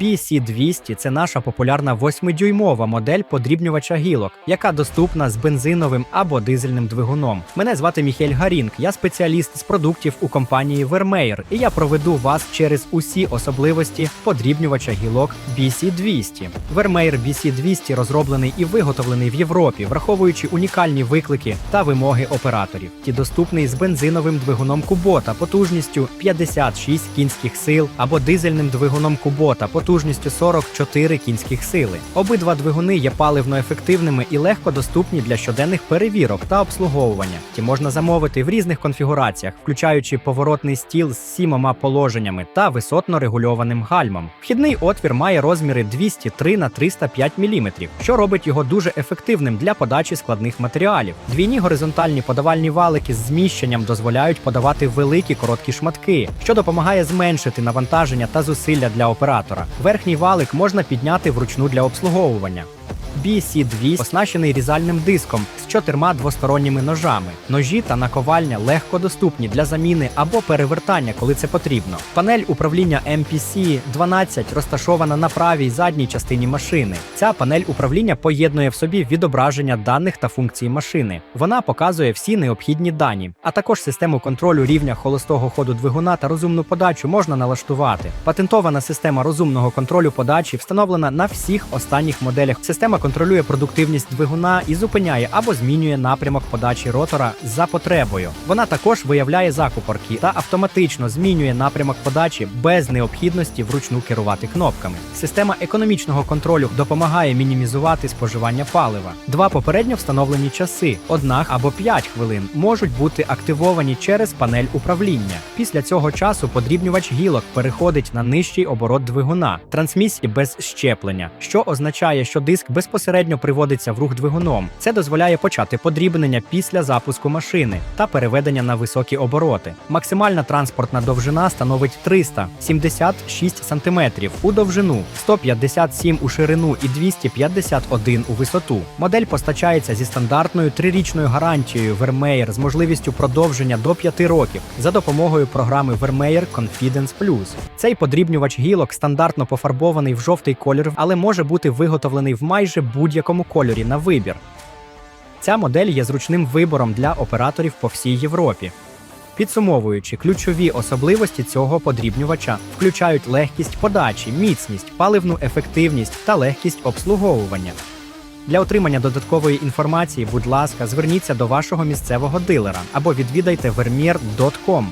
BC200 – це наша популярна 8-дюймова модель подрібнювача гілок, яка доступна з бензиновим або дизельним двигуном. Мене звати Міхель Гарінг, я спеціаліст з продуктів у компанії Vermeer, і я проведу вас через усі особливості подрібнювача гілок BC200. Vermeer BC200 розроблений і виготовлений в Європі, враховуючи унікальні виклики та вимоги операторів. Ті доступний з бензиновим двигуном Кубота потужністю 56 кінських сил або дизельним двигуном Кубота потужністю 44 кінських сили. Обидва двигуни є паливно ефективними і легко доступні для щоденних перевірок та обслуговування. Ті можна замовити в різних конфігураціях, включаючи поворотний стіл з сімома положеннями та висотно регульованим гальмом. Вхідний отвір має розміри 203 на 305 мм, що робить його дуже ефективним для подачі складних матеріалів. Двійні горизонтальні подавальні валики з зміщенням дозволяють подавати великі короткі шматки, що допомагає зменшити навантаження та зусилля для оператора. Верхній валик можна підняти вручну для обслуговування. BC2 оснащений різальним диском з чотирма двосторонніми ножами. Ножі та наковальня легко доступні для заміни або перевертання, коли це потрібно. Панель управління MPC 12 розташована на правій задній частині машини. Ця панель управління поєднує в собі відображення даних та функцій машини. Вона показує всі необхідні дані, а також систему контролю рівня холостого ходу двигуна та розумну подачу можна налаштувати. Патентована система розумного контролю подачі встановлена на всіх останніх моделях. Система контролює продуктивність двигуна і зупиняє або змінює напрямок подачі ротора за потребою. Вона також виявляє закупорки та автоматично змінює напрямок подачі без необхідності вручну керувати кнопками. Система економічного контролю допомагає мінімізувати споживання палива. Два попередньо встановлені часи, одна або 5 хвилин, можуть бути активовані через панель управління. Після цього часу подрібнювач гілок переходить на нижчий оборот двигуна, трансмісії без щеплення, що означає, що диск безпосередньо приводиться в рух двигуном. Це дозволяє почати подрібнення після запуску машини та переведення на високі обороти. Максимальна транспортна довжина становить 376 см у довжину, 157 у ширину і 251 у висоту. Модель постачається зі стандартною трирічною гарантією Vermeer з можливістю продовження до 5 років за допомогою програми Vermeer Confidence Plus. Цей подрібнювач гілок стандартно пофарбований в жовтий колір, але може бути виготовлений в майже будь-якому кольорі на вибір. Ця модель є зручним вибором для операторів по всій Європі. Підсумовуючи, ключові особливості цього подрібнювача включають легкість подачі, міцність, паливну ефективність та легкість обслуговування. Для отримання додаткової інформації, будь ласка, зверніться до вашого місцевого дилера або відвідайте vermeer.com.